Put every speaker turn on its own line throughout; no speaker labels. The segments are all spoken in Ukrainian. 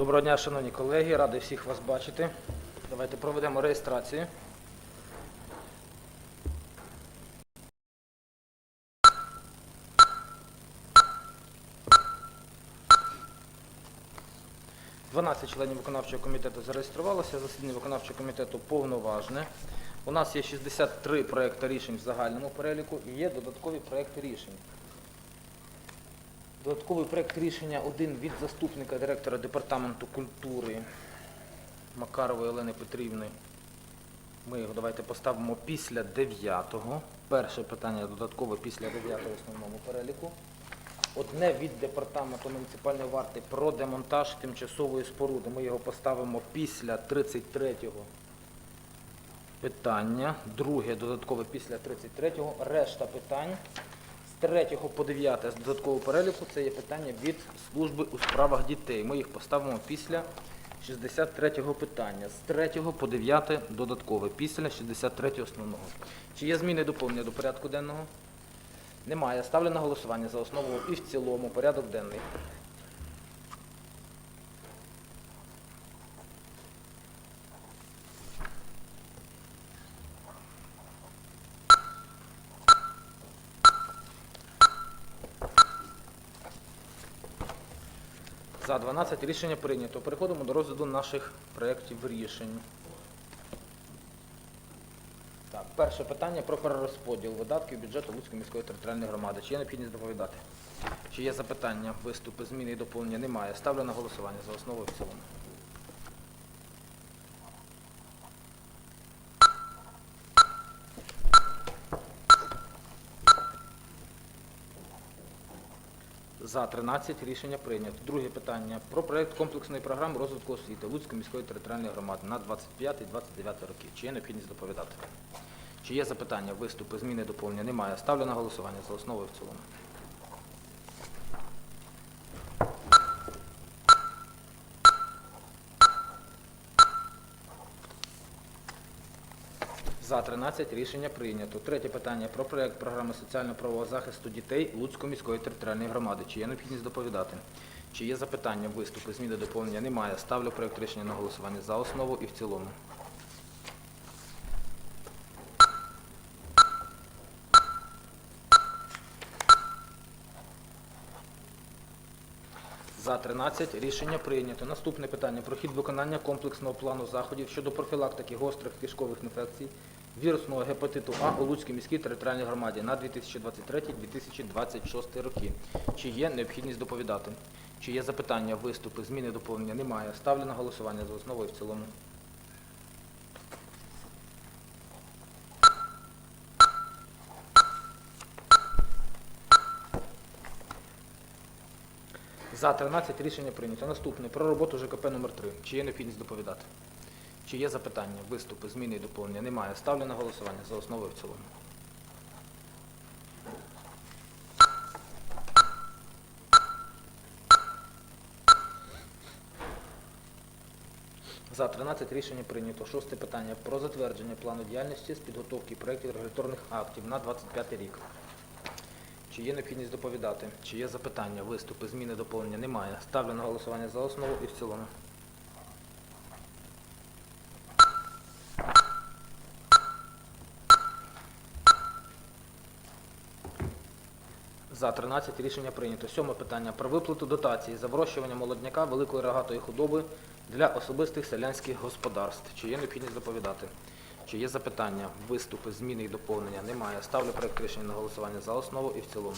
Доброго дня, шановні колеги, радий всіх вас бачити. Давайте проведемо реєстрацію. Дванадцять членів виконавчого комітету зареєструвалося. Засідання виконавчого комітету повноважне. У нас є 63 проекти рішень в загальному переліку і є додаткові проекти рішень. Додатковий проект рішення один від заступника директора департаменту культури Макарової Олени Петрівни. Ми його давайте поставимо після 9-го. Перше питання додаткове після 9-го в основному переліку. Одне від департаменту муніципальної варти про демонтаж тимчасової споруди. Ми його поставимо після 33-го питання. Друге додаткове після 33-го. Решта питань 3 по 9 з додаткового переліку це є питання від служби у справах дітей. Ми їх поставимо після 63-го питання. З 3 по 9 додаткове, після 63-го основного. Чи є зміни доповнення до порядку денного? Немає. Ставлю на голосування за основу і в цілому порядок денний. За 12 рішення прийнято. Переходимо до розгляду наших проєктів рішень. Так, перше питання про перерозподіл видатків бюджету Луцької міської територіальної громади. Чи є необхідність доповідати? Чи є запитання, виступи, зміни і доповнення? Немає. Ставлю на голосування за основу і в цілому. За 13 рішення прийнято. Друге питання про проект комплексної програми розвитку освіти Луцької міської територіальної громади на 25-29 роки. Чи є необхідність доповідати? Чи є запитання, виступи, зміни, доповнення? Немає. Ставлю на голосування за основу і в цілому. За 13 рішення прийнято. Третє питання про проект програми соціально-правового захисту дітей Луцької міської територіальної громади. Чи є необхідність доповідати? Чи є запитання, виступи, зміни, доповнення? Немає. Ставлю проект рішення на голосування за основу і в цілому. За 13 рішення прийнято. Наступне питання про хід виконання комплексного плану заходів щодо профілактики гострих кишкових інфекцій вірусного гепатиту А у Луцькій міській територіальній громаді на 2023-2026 роки. Чи є необхідність доповідати? Чи є запитання, виступи, зміни, доповнення? Немає. Ставлю на голосування за основу і в цілому. За 13 рішення прийнято. Наступне про роботу ЖКП номер 3 Чи є необхідність доповідати? Чи є запитання, виступи, зміни і доповнення? Немає. Ставлю на голосування за основу і в цілому. За 13 рішення прийнято. Шосте питання про затвердження плану діяльності з підготовки проєктів регуляторних актів на 25 рік. Чи є необхідність доповідати? Чи є запитання, виступи, зміни, доповнення? Немає. Ставлю на голосування за основу і в цілому. За 13 рішення прийнято. Сьоме питання про виплату дотації за вирощування молодняка великої рогатої худоби для особистих селянських господарств. Чи є необхідність доповідати? Чи є запитання, виступи, зміни і доповнення? Немає. Ставлю проект рішення на голосування за основу і в цілому.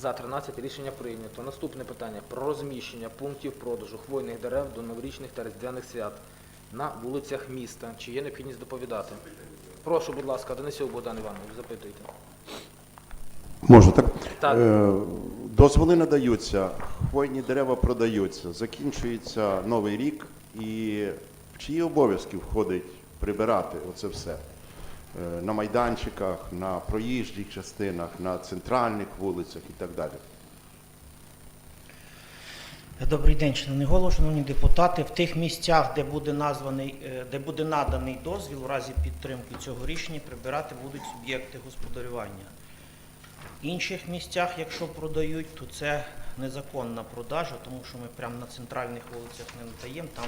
За 13 рішення прийнято. Наступне питання про розміщення пунктів продажу хвойних дерев до новорічних та різдвяних свят на вулицях міста. Чи є необхідність доповідати? Прошу, будь ласка, Денисів Богдан Іванович, запитуйте.
Можу так?
Так.
Е, дозволи надаються, хвойні дерева продаються, закінчується новий рік, і в чиї обов'язки входить прибирати оце все? Е, на майданчиках, на проїжджих частинах, на центральних вулицях і так далі.
Добрий день, шановний голово, шановні депутати. В тих місцях, де буде названий, е, де буде наданий дозвіл в разі підтримки цього рішення, прибирати будуть суб'єкти господарювання. В інших місцях, якщо продають, то це незаконна продажа, тому що ми прямо на центральних вулицях не надаємо. Там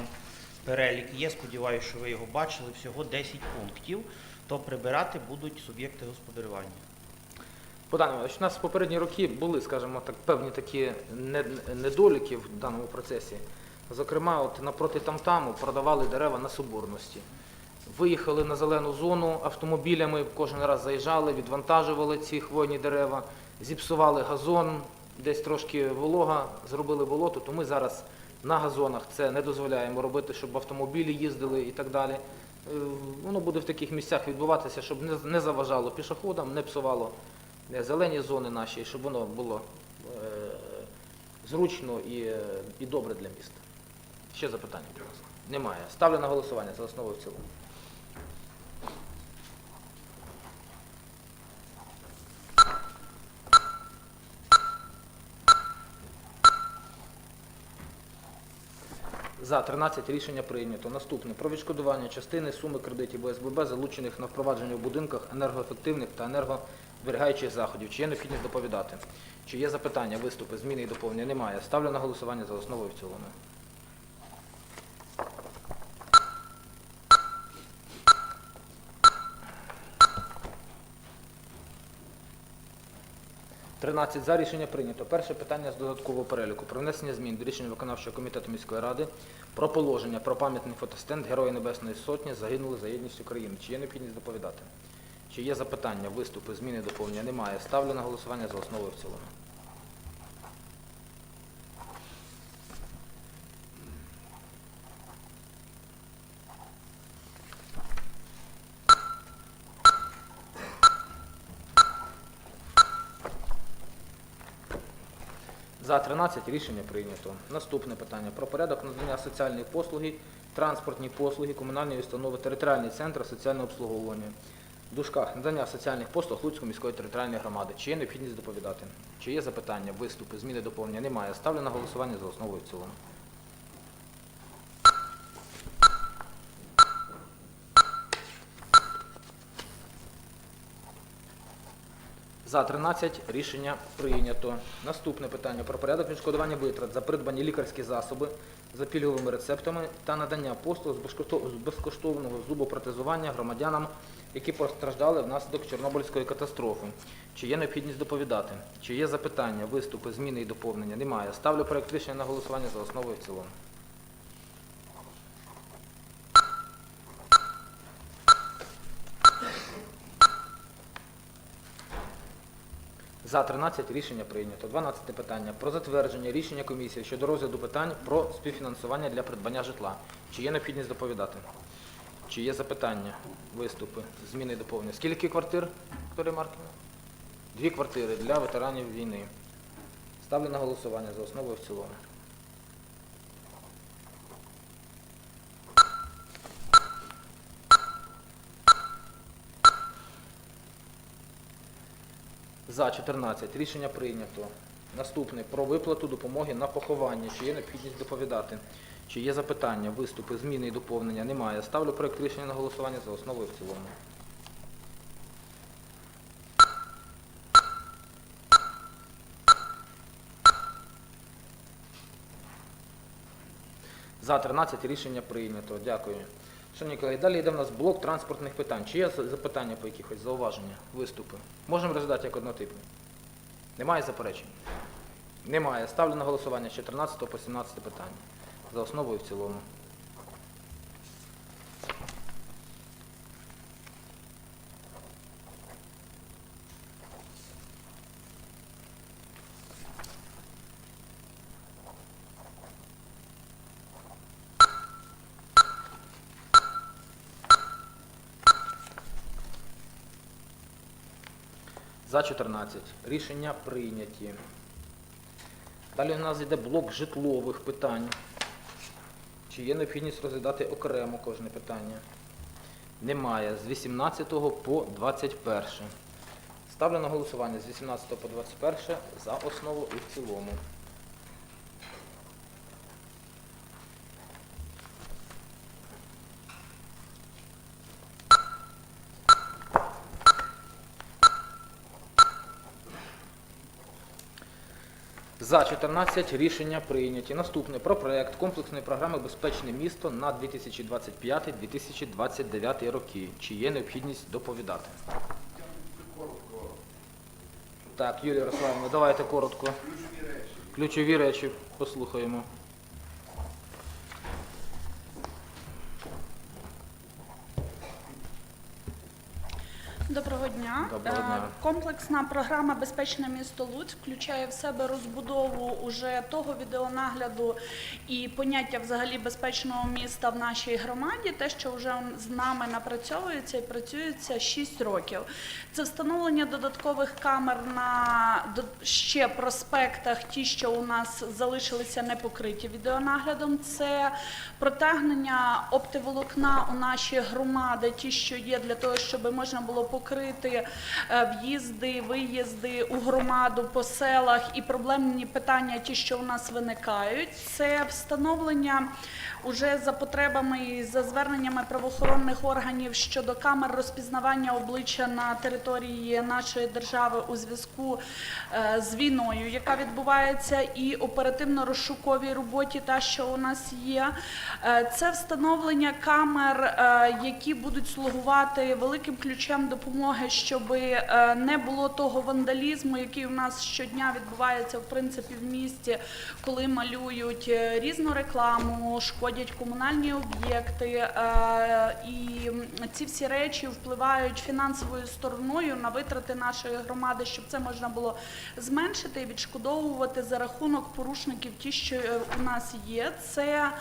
перелік є. Сподіваюся, що ви його бачили. Всього 10 пунктів. То прибирати будуть суб'єкти господарювання.
Богдан Іванович, у нас в попередні роки були, скажімо так, певні такі недоліки в даному процесі. Зокрема, от напроти тамтаму продавали дерева на соборності. Виїхали на зелену зону автомобілями, кожен раз заїжджали, відвантажували ці хвойні дерева, зіпсували газон, десь трошки волога, зробили болото, то ми зараз на газонах це не дозволяємо робити, щоб автомобілі їздили і так далі. Е, Воно буде в таких місцях відбуватися, щоб не- заважало пішоходам, не псувало е, зелені зони наші, щоб воно було е, зручно і, і добре для міста. Ще запитання, будь ласка. Немає. Ставлю на голосування за основу в цілому. За 13 рішення прийнято. Наступне про відшкодування частини суми кредитів ОСББ, залучених на впровадження в будинках енергоефективних та енергозберігаючих заходів. Чи є необхідність доповідати? Чи є запитання, виступи, зміни і доповнення? Немає. Ставлю на голосування за основу і в цілому. Тринадцять за рішення прийнято. Перше питання з додаткового переліку про внесення змін до рішення виконавчого комітету міської ради про положення про пам'ятний фотостенд Герої Небесної Сотні загинули за єдність України. Чи є необхідність доповідати? Чи є запитання, виступи, зміни, доповнення? Немає. Ставлю на голосування за основу і в цілому. За 13 рішення прийнято. Наступне питання про порядок надання соціальної послуги, транспортні послуги, комунальної установи, територіальний центр соціального обслуговування. В дужках надання соціальних послуг Луцької міської територіальної громади. Чи є необхідність доповідати? Чи є запитання, виступи, зміни, доповнення? Немає. Ставлю на голосування за основу і в цілому. За 13 рішення прийнято. Наступне питання про порядок відшкодування витрат за придбані лікарські засоби за пільговими рецептами та надання послуг з безкошто- з безкоштовного зубопротезування громадянам, які постраждали внаслідок Чорнобильської катастрофи. Чи є необхідність доповідати? Чи є запитання, виступи, зміни і доповнення? Немає. Ставлю проект рішення на голосування за основу і в цілому. За 13 рішення прийнято. 12 питання про затвердження рішення комісії щодо розгляду питань про співфінансування для придбання житла. Чи є необхідність доповідати? Чи є запитання, виступи, зміни і доповнення? Скільки квартир, Вікторія Марківна? Дві квартири для ветеранів війни. Ставлю на голосування за основу і в цілому. За 14. Рішення прийнято. Наступне про виплату допомоги на поховання. Чи є необхідність доповідати? Чи є запитання, виступи, зміни і доповнення? Немає. Ставлю проект рішення на голосування за основу і в цілому. За 13 рішення прийнято. Дякую. Шановні колеги, далі йде в нас блок транспортних питань. Чи є запитання по якихось зауваження, виступи? Можемо розглядати як однотипні? Немає заперечень? Немає. Ставлю на голосування з 14 по 17 питання. За основу і в цілому. За 14. Рішення прийняті. Далі у нас йде блок житлових питань. Чи є необхідність розглядати окремо кожне питання? Немає. З 18 по 21. Ставлю на голосування з 18 по 21 за основу і в цілому. За 14 рішення прийняті. Наступне про проект комплексної програми Безпечне місто на 2025-2029 роки. Чи є необхідність доповідати? Так, Юлія Ярославівна, давайте коротко. Ключові речі послухаємо.
Доброго дня.
Доброго
Е,
дня.
Комплексна програма Безпечне місто Луцьк включає в себе розбудову уже того відеонагляду і поняття взагалі безпечного міста в нашій громаді. Те, що вже з нами напрацьовується і працюється 6 років. Це встановлення додаткових камер на ще проспектах, ті, що у нас залишилися не покриті відеонаглядом. Це протягнення оптиволокна у наші громади, ті, що є для того, щоб можна було покрити е, в'їзди, виїзди у громаду по селах і проблемні питання, ті, що у нас виникають. Це встановлення уже за потребами і за зверненнями правоохоронних органів щодо камер розпізнавання обличчя на території нашої держави у зв'язку е, з війною, яка відбувається, і оперативно-розшуковій роботі, та що у нас є. Е, Це встановлення камер, е, які будуть слугувати великим ключем допомоги, щоб не було того вандалізму, який у нас щодня відбувається в принципі в місті, коли малюють різну рекламу, шкодять комунальні об'єкти. е, І ці всі речі впливають фінансовою стороною на витрати нашої громади, щоб це можна було зменшити і відшкодовувати за рахунок порушників, ті, що е, у нас є. Це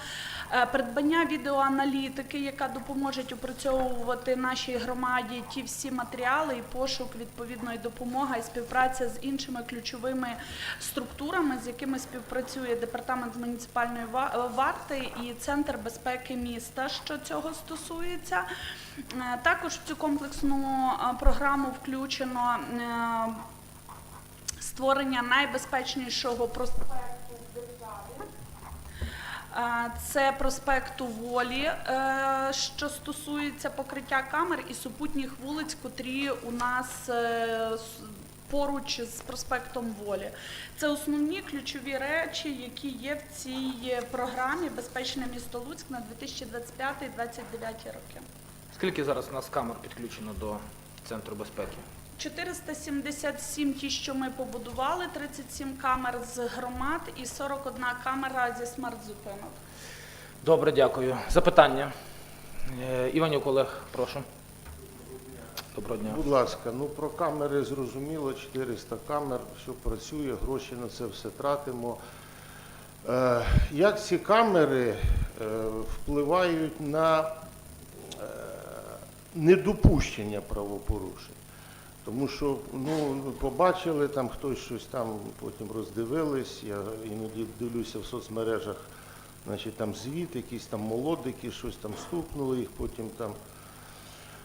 придбання відеоаналітики, яка допоможе опрацьовувати нашій громаді ті всі матеріали і пошук відповідної допомоги і співпраця з іншими ключовими структурами, з якими співпрацює департамент муніципальної е, варти і центр безпеки міста, що цього стосується. Е, Також в цю комплексну е, програму включено е, створення найбезпечнішого проспекту. Е, Це проспекту Волі, е, що стосується покриття камер і супутніх вулиць, котрі у нас е, поруч з проспектом Волі. Це основні ключові речі, які є в цій програмі Безпечне місто Луцьк на 2025-2029 роки.
Скільки зараз у нас камер підключено до центру безпеки?
477 ті, що ми побудували, 37 камер з громад і 41 камера зі смарт-зупинок.
Добре, дякую. Запитання. Е, Іванюк Олег, прошу. Доброго дня.
Будь ласка, ну про камери зрозуміло, 400 камер, що працює, гроші на це все тратимо. Е, як ці камери е, впливають на е, недопущення правопорушень? Тому що ну, побачили, там хтось щось там потім роздивились, я іноді дивлюся в соцмережах, значить там звіт, якісь там молодики, щось там стукнули їх, потім там.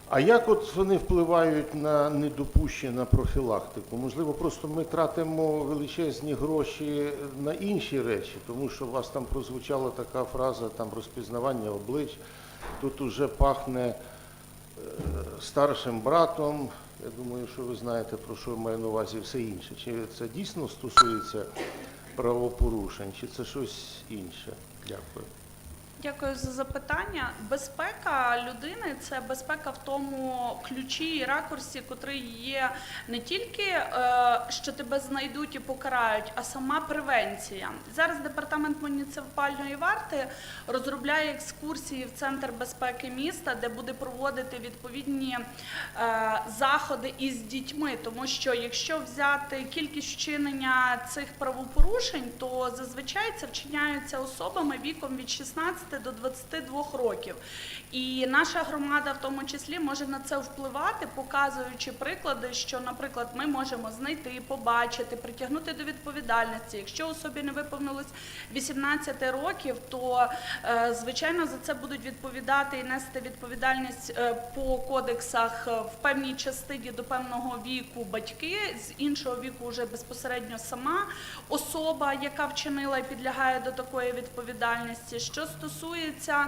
А як от вони впливають на недопущення профілактику? Можливо, просто ми тратимо величезні гроші на інші речі, тому що у вас там прозвучала така фраза там розпізнавання облич. Тут уже пахне е, старшим братом. Я думаю, що ви знаєте, про що маю на увазі все інше. Чи це дійсно стосується правопорушень, чи це щось інше? Дякую.
Дякую за запитання. Безпека людини це безпека в тому ключі і ракурсі, котрий є не тільки е, що тебе знайдуть і покарають, а сама превенція. Зараз департамент муніципальної варти розробляє екскурсії в центр безпеки міста, де буде проводити відповідні е, заходи із дітьми. Тому що якщо взяти кількість вчинення цих правопорушень, то зазвичай це вчиняються особами віком від 16 до 22 років. І наша громада в тому числі може на це впливати, показуючи приклади, що, наприклад, ми можемо знайти, побачити, притягнути до відповідальності. Якщо особі не виповнилось 18 років, то е, звичайно за це будуть відповідати і нести відповідальність е, по кодексах е, в певній частині до певного віку батьки, з іншого віку вже безпосередньо сама особа, яка вчинила і підлягає до такої відповідальності. Що стосується стосується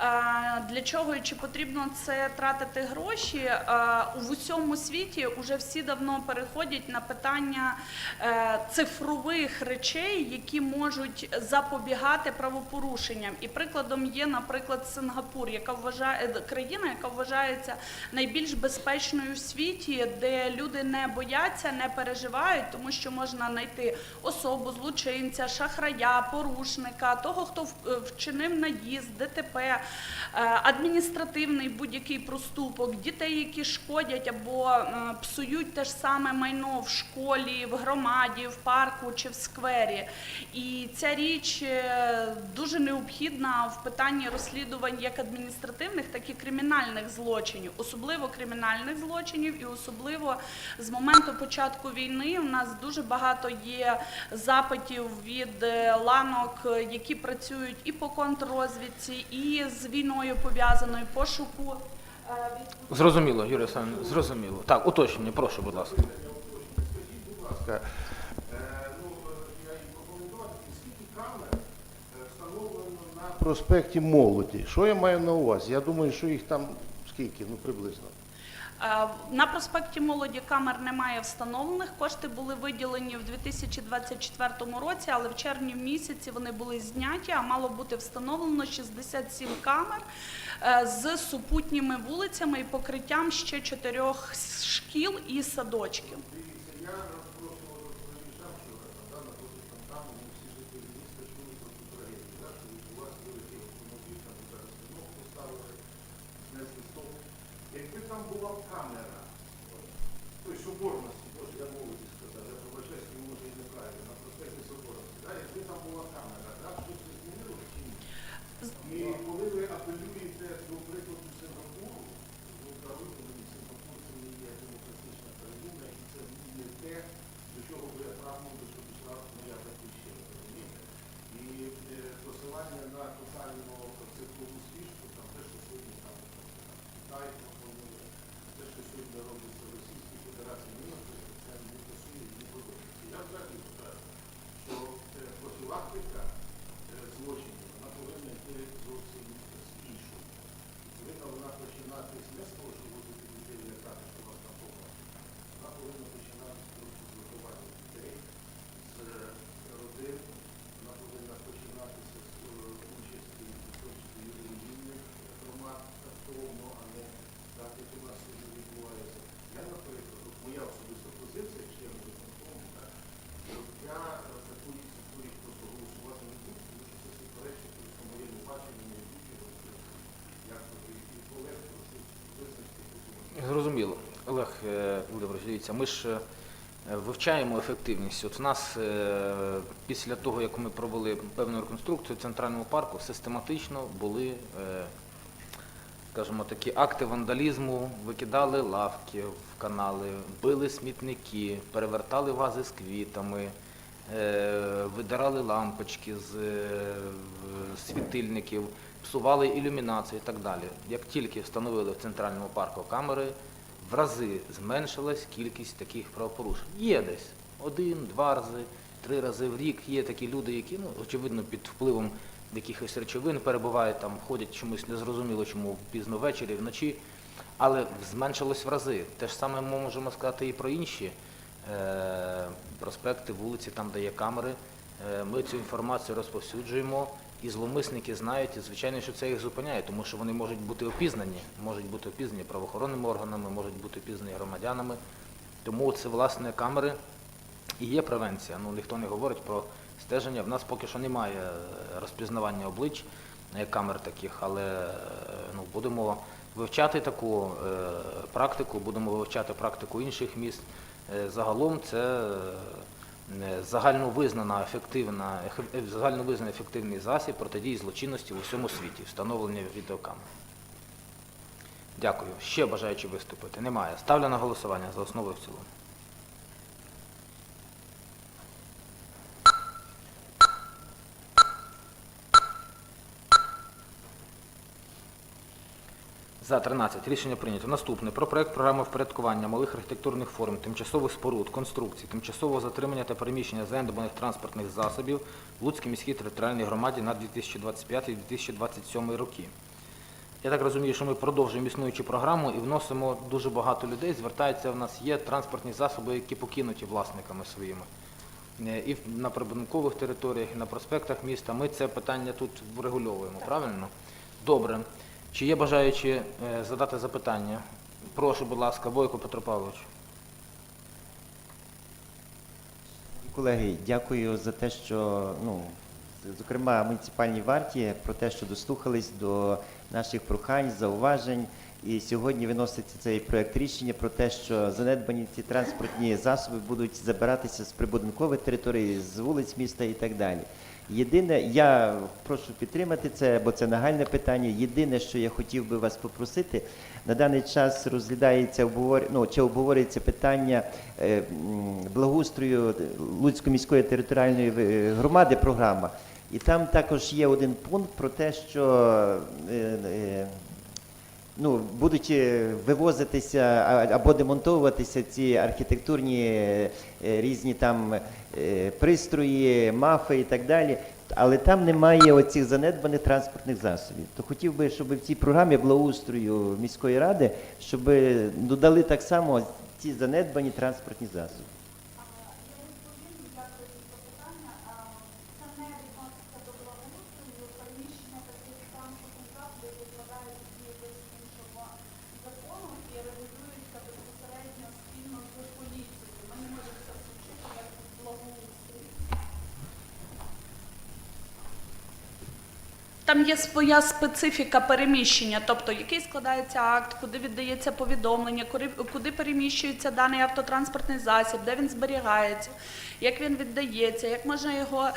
е, для чого і чи потрібно це тратити гроші, е, в усьому світі вже всі давно переходять на питання е, цифрових речей, які можуть запобігати правопорушенням. І прикладом є, наприклад, Сингапур, яка вважає країна, яка вважається найбільш безпечною в світі, де люди не бояться, не переживають, тому що можна знайти особу, злочинця, шахрая, порушника, того, хто е, вчинив наїзд, ДТП, е, адміністративний будь-який проступок, дітей, які шкодять або е, псують те ж саме майно в школі, в громаді, в парку чи в сквері. І ця річ е, дуже необхідна в питанні розслідувань як адміністративних, так і кримінальних злочинів, особливо кримінальних злочинів, і особливо з моменту початку війни у нас дуже багато є запитів від ланок, які працюють і по контррозвідці, і з війною пов'язаною пошуку. е, від-
Зрозуміло, Юрій Олександрович, зрозуміло. Так, уточнення, прошу, будь ласка.
Будь ласка, е, ну, я і прокоментувати, скільки камер е, встановлено на проспекті Молоді. Що я маю на увазі? Я думаю, що їх там скільки, ну приблизно.
Е, На проспекті молоді камер немає встановлених. Кошти були виділені в 2024 році, але в червні місяці вони були зняті, а мало бути встановлено 67 камер е, з супутніми вулицями і покриттям ще чотирьох шкіл і садочків.
Якби там була б камера, от, той соборності, боже, я молоді сказав, я пробачаюсь, може і неправильно, на проспекті Соборності, да, якби там була камера, да, щось це змінило чи ні? І коли ви апелюєте до прикладу Сингапуру, ви правильно, Сингапур це не є демократична країна, і це не те, до чого би я прагнув, до чого пішла моя батьківщина, розумієте? І е, посилання на тотальну цифрову свіжку, там те, що сьогодні там Китай пропонує, те, що сьогодні робиться в Російській Федерації, мені наприклад, це не пасує, не подобається. Я взагалі вважаю, що е, профілактика е, злочинів, вона повинна йти зовсім з іншого. І повинна вона починатись не з того, що возити дітей лякати, що вас там побачить. Вона повинна починатися просто з виховання дітей, з е, родин, вона повинна починатися з е, участі в точці релігійних громад тактовно, а не так, як у нас сьогодні відбувається. Я, наприклад, от моя особиста позиція, якщо я не виконкому, так, от я е, такої такої просто голосувати не буду, тому що це суперечить просто моєму баченню майбутнього, як то і і колег прошу визначити потім.
Зрозуміло. Олег е, Володимирович, дивіться, ми ж е, вивчаємо ефективність. От в нас е, після того, як ми провели певну реконструкцію в центральному парку, систематично були, е, скажімо, такі акти вандалізму, викидали лавки в канали, били смітники, перевертали вази з квітами, е, видирали лампочки з е, світильників, псували ілюмінацію і так далі. Як тільки встановили в центральному парку камери, в рази зменшилась кількість таких правопорушень. Є десь один, два рази, три рази в рік. Є такі люди, які, ну, очевидно, під впливом якихось речовин перебувають там, ходять чомусь незрозуміло, чому пізно ввечері, вночі. Але зменшилось в рази. Те ж саме ми можемо сказати і про інші е, проспекти, вулиці, там, де є камери. Е, Ми цю інформацію розповсюджуємо, і зловмисники знають, і звичайно, що це їх зупиняє, тому що вони можуть бути опізнані, можуть бути опізнані правоохоронними органами, можуть бути опізнані громадянами. Тому це, власне, камери і є превенція. Ну, ніхто не говорить про стеження. В нас поки що немає е, розпізнавання облич е, камер таких, але е, ну, будемо вивчати таку практику, будемо вивчати практику інших міст. Загалом це загальновизнана ефективна, ефе- е, загальновизнаний ефективний засіб протидії злочинності в усьому світі, встановлення відеокамер. Дякую. Ще бажаючи виступити? Немає. Ставлю на голосування за основу і в цілому. За 13. Рішення прийнято. Наступне. Про проект програми впорядкування малих архітектурних форм, тимчасових споруд, конструкцій, тимчасового затримання та переміщення заендованих транспортних засобів в Луцькій міській територіальній громаді на 2025-2027 роки. Я так розумію, що ми продовжуємо існуючу програму і вносимо дуже багато людей. Звертається, в нас є транспортні засоби, які покинуті власниками своїми. Е, І на прибудинкових територіях, і на проспектах міста. Ми це питання тут врегульовуємо, правильно? Добре. Чи є бажаючі е, задати запитання? Прошу, будь ласка, Бойко Петро Павлович.
Колеги, дякую за те, що ну, зокрема муніципальній варті про те, що дослухались до наших прохань, зауважень. І сьогодні виноситься цей проект рішення про те, що занедбані ці транспортні засоби будуть забиратися з прибудинкових територій, з вулиць міста і так далі. Єдине, я прошу підтримати це, бо це нагальне питання. Єдине, що я хотів би вас попросити, на даний час розглядається обговор... ну, чи обговорюється питання е, благоустрою Луцької міської територіальної е, громади програма. І там також є один пункт про те, що е, ну, будуть е, вивозитися або демонтовуватися ці архітектурні е, різні там е, пристрої, мафи і так далі. Але там немає оцих занедбаних транспортних засобів. То хотів би, щоб в цій програмі благоустрою міської ради, щоб додали так само ці занедбані транспортні засоби.
Своя специфіка переміщення, тобто який складається акт, куди віддається повідомлення, куди, переміщується даний автотранспортний засіб, де він зберігається, як він віддається, як можна його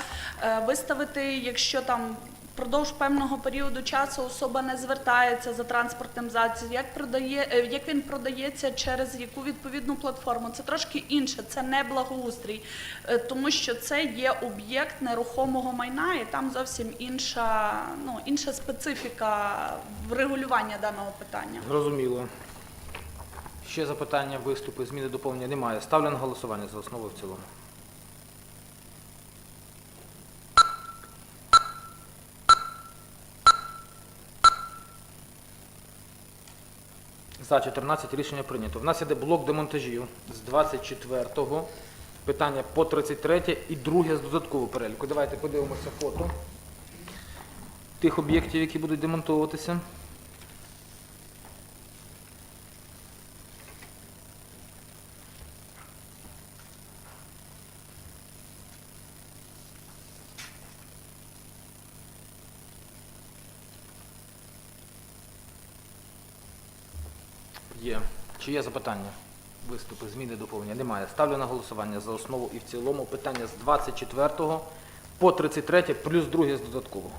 е, виставити, якщо там впродовж певного періоду часу особа не звертається за транспортним засобом, як продає, е, як він продається через яку відповідну платформу. Це трошки інше, це не благоустрій, е, тому що це є об'єкт нерухомого майна, і там зовсім інша, ну, інша специфіка врегулювання даного питання.
Зрозуміло. Ще запитання, виступи, зміни, доповнення немає. Ставлю на голосування за основу в цілому. За 14 рішення прийнято. В нас іде блок демонтажів з 24-го, питання по 33 і друге з додаткового переліку. Давайте подивимося фото тих об'єктів, які будуть демонтовуватися. Є. Чи є запитання? Виступи, зміни, доповнення? Немає. Ставлю на голосування за основу і в цілому питання з 24 по 33 плюс друге з додаткового.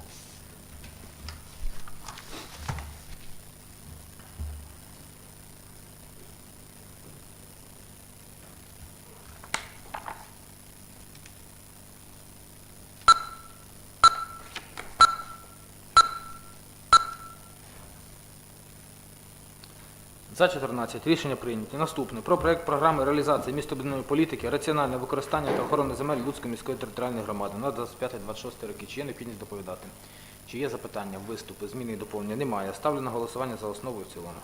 За 14 рішення прийняті. Наступне про проект програми реалізації містобудівної політики, раціональне використання та охорони земель Луцької міської територіальної громади на 25-26 роки. Чи є необхідність доповідати? Чи є запитання, виступи, зміни і доповнення? Немає. Ставлю на голосування за основу і в цілому.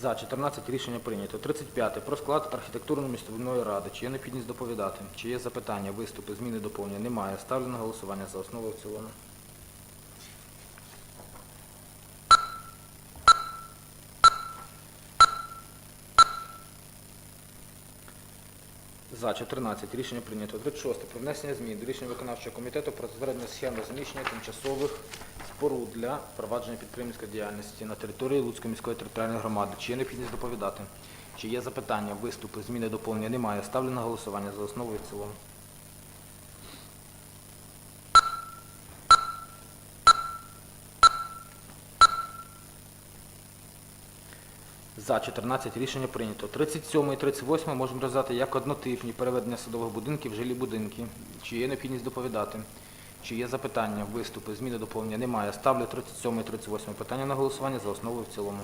За 14 рішення прийнято. 35. Про склад архітектурно-містобудівної ради. Чи є необхідність доповідати? Чи є запитання, виступи, зміни, доповнення? Немає. Ставлю на голосування за основу в цілому. За 14 рішення прийнято. 36. Про внесення змін до рішення виконавчого комітету про затвердження схем розміщення тимчасових споруд для впровадження підприємницької діяльності на території Луцької міської територіальної громади. Чи є необхідність доповідати? Чи є запитання, виступи, зміни, доповнення? Немає. Ставлю на голосування за основу і в цілому. За 14 рішення прийнято. 37 і 38 можемо роздати як однотипні переведення садових будинків в жилі будинки. Чи є необхідність доповідати? Чи є запитання, виступи, зміни, доповнення? Немає. Ставлю 37 і 38 питання на голосування за основу і в цілому.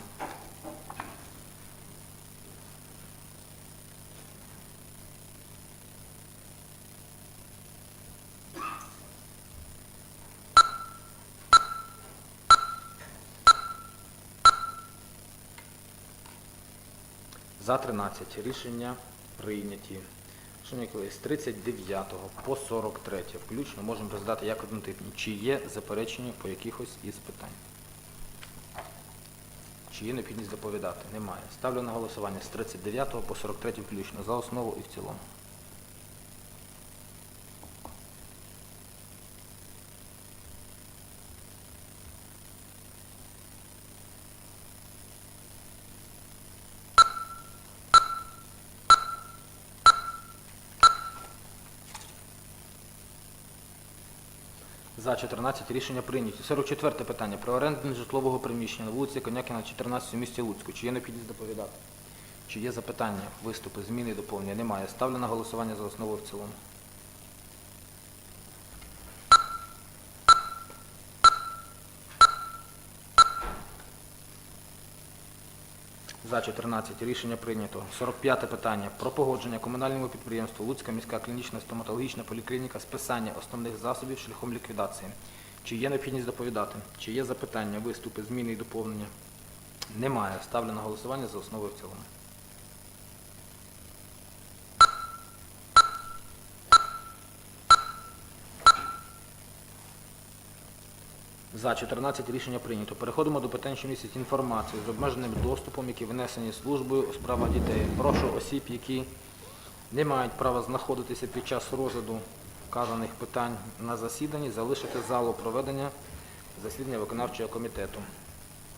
За 13 рішення прийняті. Шановні колеги, з 39 по 43 включно можемо роздати як однотипні. Чи є заперечення по якихось із питань? Чи є необхідність доповідати? Немає. Ставлю на голосування з 39 по 43 включно за основу і в цілому. За 14 рішення прийняті. 44 питання. Про оренду житлового приміщення на вулиці Конякіна, 14 у місті Луцьку. Чи є необхідність доповідати? Чи є запитання, виступи, зміни доповнення? Немає. Ставлю на голосування за основу в цілому. За 14 рішення прийнято. 45 питання про погодження комунальному підприємству Луцька міська клінічна стоматологічна поліклініка списання основних засобів шляхом ліквідації. Чи є необхідність доповідати? Чи є запитання, виступи, зміни і доповнення? Немає. Ставлю на голосування за основу в цілому. За 14 рішення прийнято. Переходимо до питань, що містять інформацію з обмеженим доступом, які внесені службою у справах дітей. Прошу осіб, які не мають права знаходитися під час розгляду вказаних питань на засіданні, залишити залу проведення засідання виконавчого комітету.